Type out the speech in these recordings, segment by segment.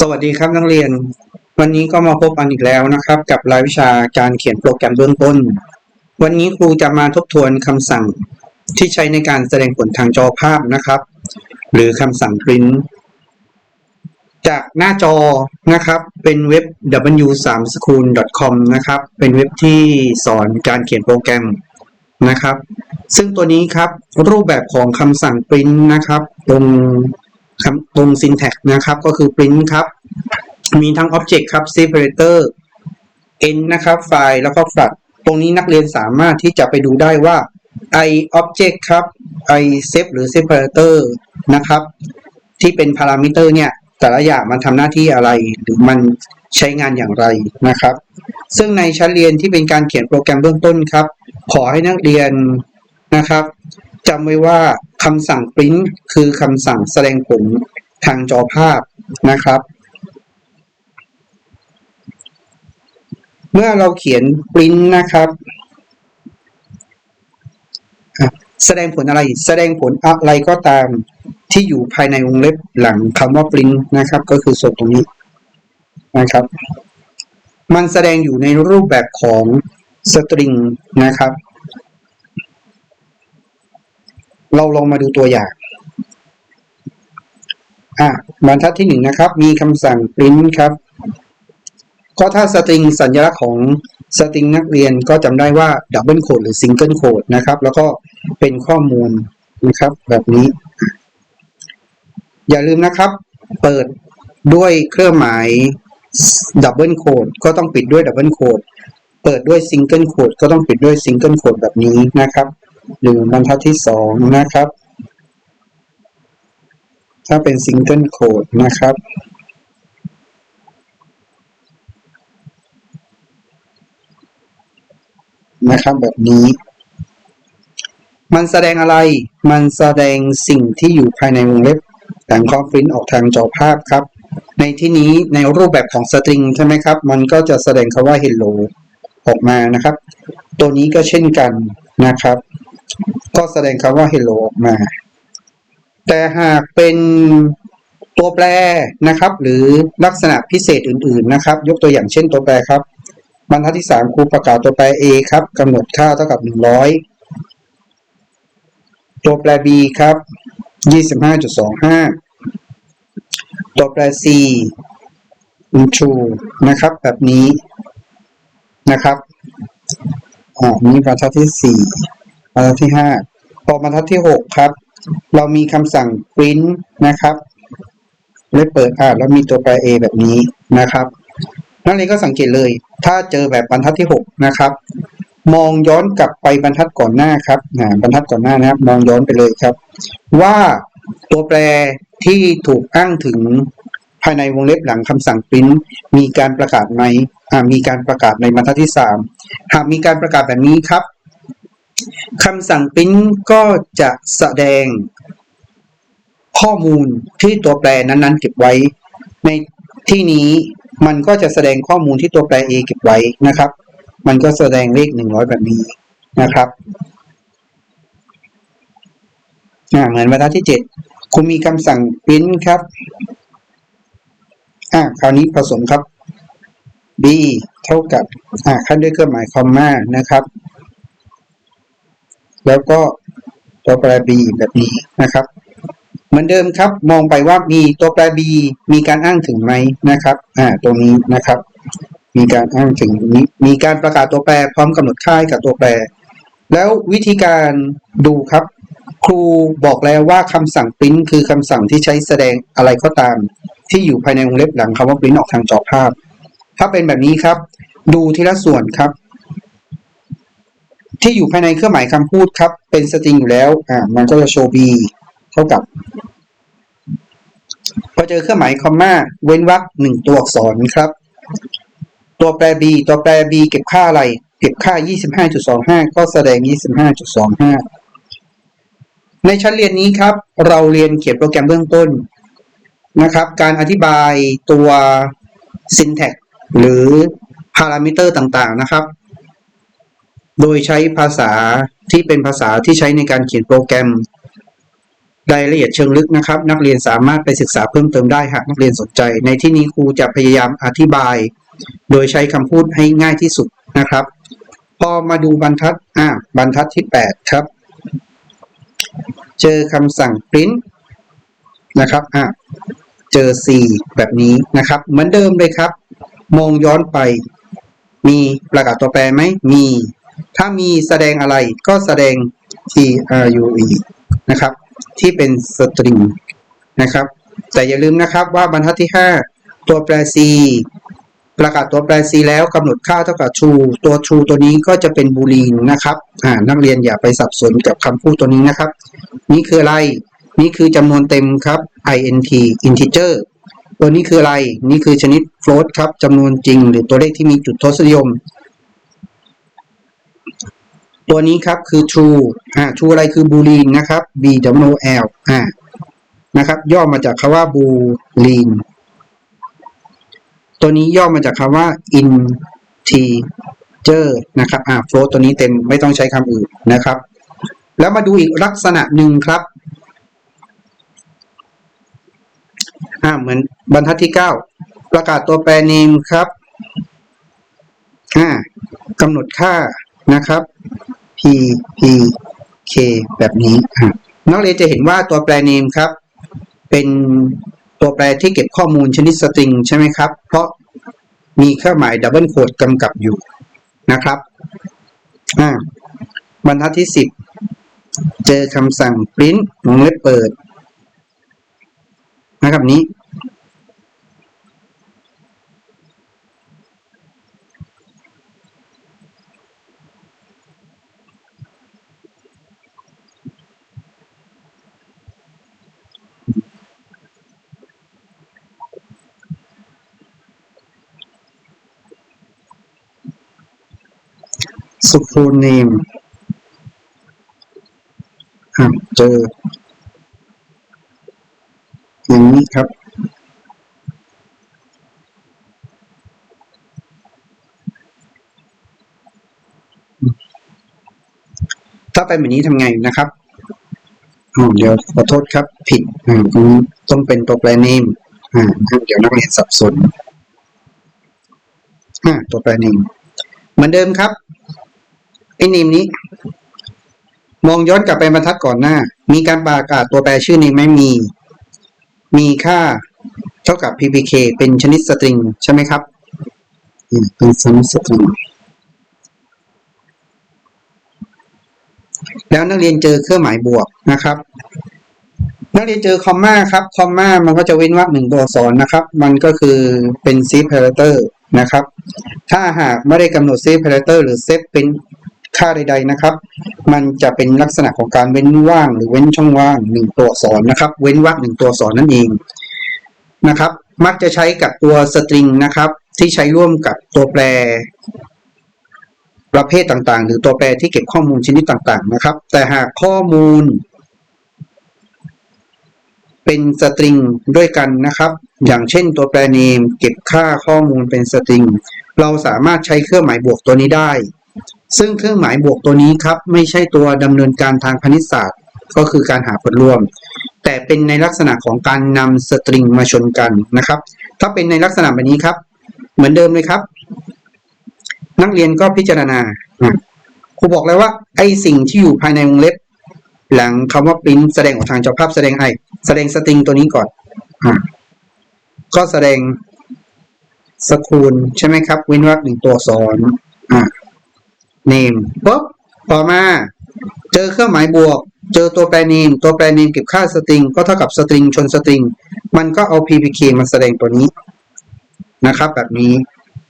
สวัสดีครับนักเรียน วันนี้ก็มาพบกันอีกแล้วนะครับ กับรายวิชาการเขียนโปรแกรมเบื้องต้น วันนี้ครูจะมาทบทวนคำสั่งที่ใช้ในการแสดงผลทางจอภาพนะครับ หรือคำสั่ง print จากหน้าจอนะครับเป็นเว็บ w3school.com นะครับ เป็นเว็บที่สอนการเขียนโปรแกรมนะครับ ซึ่งตัวนี้ครับรูปแบบของคำสั่ง print นะครับ ตรง คำตรง syntax นะครับ ก็คือ print ครับ มีทั้ง object ครับ separator end นะครับไฟล์แล้วก็ flat ตรงนี้นักเรียนสามารถที่จะไปดูได้ว่า i object ครับ i sep หรือ separator นะครับ ที่เป็นพารามิเตอร์เนี่ย แต่ละอย่างมันทำหน้าที่อะไร หรือมันใช้งานอย่างไรนะครับ ซึ่งในชั้นเรียนที่เป็นการเขียนโปรแกรมเบื้องต้นครับ ขอให้นักเรียนนะครับจำไว้ว่า คำสั่ง print คือคำสั่งแสดงผลทางจอภาพนะครับ เมื่อเราเขียน print นะครับแสดงผลอะไร แสดงผลอะไรก็ตามที่อยู่ภายในวงเล็บหลังคำว่า print นะครับ ก็คือส่วนตรงนี้นะครับ มันแสดงอยู่ในรูปแบบของ string นะครับ เราลองมาดูตัวอย่าง อะบรรทัดที่หนึ่งนะครับ มีคำสั่ง print ครับ ก็ถ้าสตริงสัญลักษณ์ของสตริงนักเรียนก็จำได้ว่าดับเบิลโคดหรือซิงเกิลโคดนะครับ แล้วก็เป็นข้อมูลนะครับ แบบนี้ อย่าลืมนะครับ เปิดด้วยเครื่องหมายดับเบิลโคดก็ต้องปิดด้วยดับเบิลโคดเปิดด้วยซิงเกิลโคดก็ต้องปิดด้วยซิงเกิลโคดแบบนี้นะครับ หรือบรรทัดที่สองนะครับ ถ้าเป็นซิงเกิลโคดนะครับ นะครับแบบนี้ มันแสดงอะไร มันแสดงสิ่งที่อยู่ภายในวงเล็บหลังคอมฟินออกทางจอภาพครับ ในที่นี้ในรูปแบบของสตริงใช่ไหมครับ มันก็จะแสดงคำว่า hello ออกมานะครับ ตัวนี้ก็เช่นกันนะครับ ก็แสดงคำว่า hello ออกมา แต่หากเป็นตัวแปรนะครับ หรือลักษณะพิเศษอื่นๆนะครับ ยกตัวอย่างเช่นตัวแปรครับ บรรทัดที่สามครูประกาศตัวแปร a ครับกำหนดค่าเท่ากับหนึ่งร้อยตัวแปร b ครับยี่สิบห้าจุดสองห้าตัวแปร c into นะครับ แบบนี้นะครับ อ่านี้บรรทัดที่สี่ บรรทัดที่ห้าพอบรรทัดที่หกครับ เรามีคำสั่ง print นะครับและเปิดอ่าแล้วมีตัวแปร a แบบนี้นะครับนักเรียนก็สังเกตเลย ถ้าเจอแบบบรรทัดที่6นะครับ มองย้อนกลับไปบรรทัดก่อนหน้าครับนะบรรทัดก่อนหน้านะครับ มองย้อนไปเลยครับ ว่าตัวแปรที่ถูกอ้างถึงภายในวงเล็บหลังคำสั่ง print มีการประกาศไหมอ่ามีการประกาศในบรรทัดที่ 3 หากมีการประกาศแบบนี้ครับ คำสั่ง print ก็จะแสดงข้อมูลที่ตัวแปรนั้นๆ เก็บไว้ ในที่นี้มันก็จะแสดงข้อมูลที่ตัวแปร a เก็บไว้นะครับ มันก็แสดงเลขหนึ่งร้อยแบบนี้นะครับอ่าเหมือนบรรทัดที่เจ็ดคุณมีคำสั่ง print ครับ อ่าคราวนี้ผสมครับ b เท่ากับ อ่าขั้นด้วยเครื่องหมายคอมมานะครับ แล้วก็ตัวแปร b แบบนี้นะครับ เหมือนเดิมครับ มองไปว่ามีตัวแปร b มีการอ้างถึงไหมนะครับอ่าตรงนี้นะครับ มีการอ้างถึงนี้มีการประกาศตัวแปรพร้อมกำหนดค่าให้กับตัวแปร แล้ววิธีการดูครับ ครูบอกแล้วว่าคำสั่ง print คือคำสั่งที่ใช้แสดงอะไรก็ตาม ที่อยู่ภายในวงเล็บหลังคำว่า print ออกทางจอภาพ ถ้าเป็นแบบนี้ครับ ดูทีละส่วนครับ ที่อยู่ภายในเครื่องหมายคำพูดครับ เป็นสตริงอยู่แล้วอ่ามันก็จะโชว์ b เท่ากับ พอเจอเครื่องหมายคอมมาเว้นวรรคหนึ่งตัวอักษรครับ ตัวแปร b ตัวแปร b เก็บค่าอะไร เก็บค่า 25.25 ก็แสดง 25.25 ในชั้นเรียนนี้ครับ เราเรียนเขียนโปรแกรมเบื้องต้นนะครับ การอธิบายตัว syntax หรือพารามิเตอร์ต่างๆนะครับ โดยใช้ภาษาที่เป็นภาษาที่ใช้ในการเขียนโปรแกรมรายละเอียดเชิงลึกนะครับ นักเรียนสามารถไปศึกษาเพิ่มเติมได้หากนักเรียนสนใจ ในที่นี้ครูจะพยายามอธิบาย โดยใช้คำพูดให้ง่ายที่สุดนะครับ พอมาดูบรรทัดอ่าบรรทัดที่ 8 ครับ เจอคำสั่ง print นะครับอ่าเจอ C แบบนี้นะครับ เหมือนเดิมเลยครับ มองย้อนไป มีประกาศตัวแปรไหมมี ถ้ามีแสดงอะไรก็แสดง T R U E นะครับ ที่เป็นสตริงนะครับ แต่อย่าลืมนะครับว่าบรรทัดที่ 5 ตัวแปร C ประกาศตัวแปร C แล้วกำหนดค่าเท่ากับ true ตัว true ตัวนี้ก็จะเป็น boolean นะครับอ่านักเรียนอย่าไปสับสนกับคำพูดตัวนี้นะครับ นี่คืออะไร นี่คือจำนวนเต็มครับ int integer ตัวนี้คืออะไร นี่คือชนิด float ครับจำนวนจริง หรือตัวเลขที่มีจุดทศนิยม ตัวนี้ครับคือ true อ่า true อะไรคือ boolean นะครับ b w l อ่านะครับ ย่อมาจากคำว่า boolean ตัวนี้ย่อมาจากคำว่า integer นะครับอ่า float ตัวนี้เต็มไม่ต้องใช้คำอื่นนะครับ แล้วมาดูอีกลักษณะหนึ่งครับอ่าเหมือนบรรทัดที่ 9 ประกาศตัวแปร name ครับอ่ากำหนดค่านะครับ p p k แบบนี้นักเรียนจะเห็นว่าตัวแปร name ครับ เป็นตัวแปรที่เก็บข้อมูลชนิดสตริงใช่ไหมครับ เพราะมีเครื่องหมายดับเบิลโคดกำกับอยู่นะครับอ่าบรรทัดที่ 10 เจอคำสั่ง print วงเล็บเปิด นะครับนี้ สุคูเนมอะเจอ อย่างนี้ครับ ถ้าเป็นแบบนี้ทำไงนะครับอ๋อเดี๋ยวขอโทษครับ ผิดอ่าตรงนี้ต้องเป็นตัวแปร name อ่าเดี๋ยวนักเรียนสับสนอ่าตัวแปร name เหมือนเดิมครับ ไอ้ name นี้ มองย้อนกลับไปบรรทัดก่อนหน้า มีการประกาศตัวแปรชื่อนี้ไหมมี มีค่าเท่ากับ ppk เป็นชนิดสตริง ใช่ไหมครับอืมเป็นชนิดสตริง แล้วนักเรียนเจอเครื่องหมายบวกนะครับนักเรียนเจอคอมมาครับ คอมมามันก็จะเว้นวรรคหนึ่งตัวอักษรนะครับ มันก็คือเป็นซีพาราเตอร์นะครับ ถ้าหากไม่ได้กำหนดซีพาราเตอร์หรือเซตเป็น ค่าใด ๆนะครับ มันจะเป็นลักษณะของการเว้นว่างหรือเว้นช่องว่างหนึ่งตัวอักษรนะครับ เว้นวรรคหนึ่งตัวอักษรนั่นเองนะครับ มักจะใช้กับตัวสตริงนะครับ ที่ใช้ร่วมกับตัวแปร ประเภทต่างๆ หรือตัวแปรที่เก็บข้อมูลชนิดต่างๆ นะครับ แต่หากข้อมูล เป็นสตริงด้วยกันนะครับ อย่างเช่นตัวแปร name เก็บค่าข้อมูลเป็นสตริงเราสามารถใช้เครื่องหมายบวกตัวนี้ได้ ซึ่งเครื่องหมายบวกตัวนี้ครับไม่ใช่ตัวดำเนินการทางคณิตศาสตร์ ก็คือการหาผลรวม แต่เป็นในลักษณะของการนำสตริงมาชนกันนะครับ ถ้าเป็นในลักษณะแบบนี้ครับ เหมือนเดิมเลยครับ นักเรียนก็พิจารณาครูบอกแล้วว่า ไอสิ่งที่อยู่ภายในวงเล็บ หลังคำว่า print แสดงออกทางจอภาพแสดงไอแสดงสตริงตัวนี้ก่อนอก็แสดงสคูลใช่ไหมครับ เว้นวรรคหนึ่งตัวอักษรอะ name ปุ๊บต่อมา เจอเครื่องหมายบวก เจอตัวแปร name ตัวแปร name เก็บค่าสตริงก็เท่ากับสตริงชนสตริงมันก็เอา ppk มาแสดงตัวนี้นะครับ แบบนี้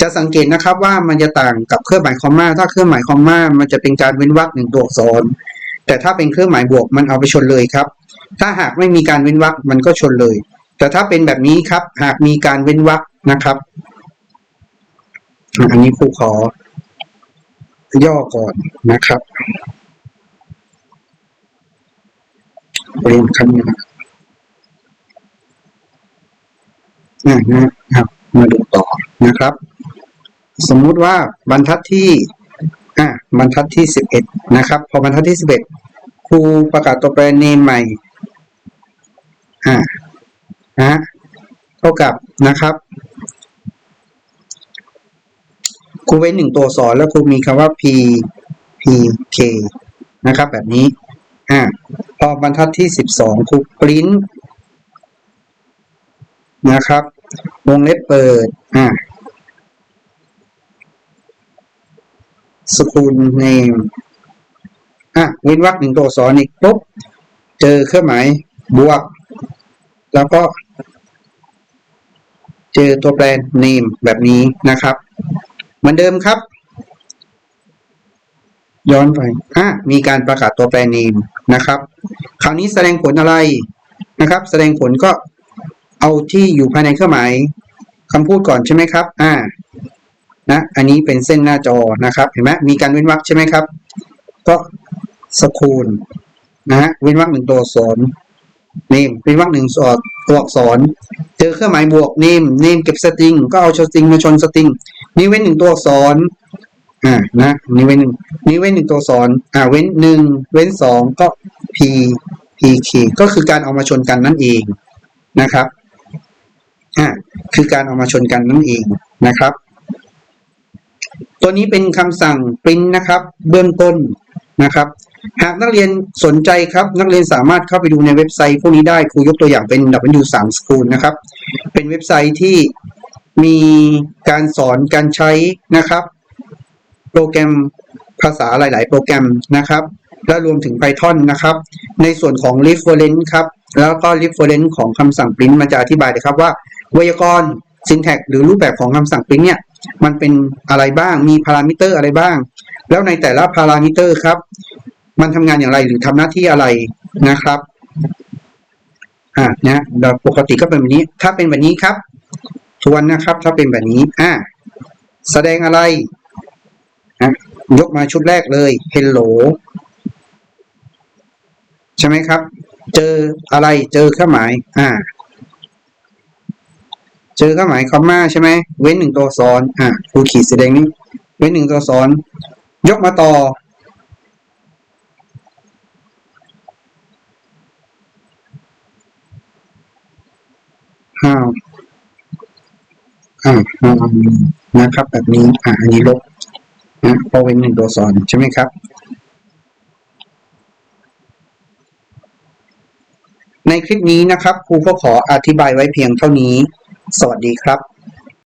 จะสังเกตนะครับว่ามันจะต่างกับเครื่องหมายคอมมาถ้าเครื่องหมายคอมมามันจะเป็นการเว้นวรรคหนึ่งตัวอักษร แต่ถ้าเป็นเครื่องหมายบวกมันเอาไปชนเลยครับ ถ้าหากไม่มีการเว้นวรรคมันก็ชนเลย แต่ถ้าเป็นแบบนี้ครับ หากมีการเว้นวรรคนะครับ อันนี้ครูขอ ย่อก่อนนะครับเรียนคำนี้นะครับอะนะครับ มาดูต่อนะครับ สมมุติว่าบรรทัดที่อะบรรทัดที่สิบเอ็ดนะครับ พอบรรทัดที่สิบเอ็ดครูประกาศตัวแปร name ใหม่อ่านะเท่ากับนะครับ ครูเว้นหนึ่งตัวสอนแล้วครูมีคำว่า p p k นะครับ แบบนี้อ่าพอบรรทัดที่สิบสองครูปริ้นนะครับ วงเล็บเปิดอ่าสกุลเนมอะเว้นวรรคหนึ่งตัวสอักษรอีกปุ๊บเจอเครื่องหมายบวก แล้วก็ เจอตัวแปร name แบบนี้นะครับ เหมือนเดิมครับ ย้อนไปอะมีการประกาศตัวแปร name นะครับ คราวนี้แสดงผลอะไรนะครับ แสดงผลก็เอาที่อยู่ภายในเครื่องหมายคำพูดก่อนใช่ไหมครับ อ่า นะ อันนี้เป็นเส้นหน้าจอนะครับ เห็นไหมมีการเว้นวรรคใช่ไหมครับ ก็สคูลนะฮะ เว้นวรรคหนึ่งตัวอักษ ร name เว้นวรรคหนึ่งตัวตัวอักษร เจอเครื่องหมายบวก name name เก็บสตริง ก็เอาสตริงมาชนสตริงนี่เว้นหนึ่งตัวอักษรอ่านะนี่เว้นหนึ่งนี่เว้นหนึ่งตัวอักษรอ่าเว้นหนึ่งเว้นสองก็ p p k ก็คือการเอามาชนกันนั่นเองนะครับอ่าคือการเอามาชนกันนั่นเองนะครับ ตัวนี้เป็นคำสั่ง print นะครับ เบื้องต้นนะครับ หากนักเรียนสนใจครับ นักเรียนสามารถเข้าไปดูในเว็บไซต์พวกนี้ได้ครูยกตัวอย่างเป็น W3 School นะครับ เป็นเว็บไซต์ที่มีการสอนการใช้นะครับ โปรแกรมภาษาหลาย ๆ โปรแกรมนะครับ และรวมถึง Python นะครับ ในส่วนของ reference ครับ แล้วก็ reference ของคำสั่ง print มันจะอธิบายเลยครับว่าไวยากรณ์ syntax หรือรูปแบบของคำสั่ง print เนี่ยมันเป็นอะไรบ้างมีพารามิเตอร์อะไรบ้าง แล้วในแต่ละพารามิเตอร์ครับ มันทำงานอย่างไรหรือทำหน้าที่อะไรนะครับอ่านะโดยปกติก็เป็นแบบนี้ ถ้าเป็นแบบนี้ครับ ทวนนะครับ ถ้าเป็นแบบนี้อ่าแสดงอะไรนะยกมาชุดแรกเลย hello ใช่ไหมครับ เจออะไรเจอเครื่องหมาย อ่า เจอเครื่องหมายคอมมาใช่ไหมเว้นหนึ่งตัวซ้อน อ่าครูขีดสีแดงนี้ เว้นหนึ่งตัวซ้อน ยกมาต่อ ห้าอ่าห้านะครับ แบบนี้อ่าอันนี้ลบนะเพราะเป็นหนึ่งตัวสอนใช่ไหมครับ ในคลิปนี้นะครับครูก็ขออธิบายไว้เพียงเท่านี้ สวัสดีครับ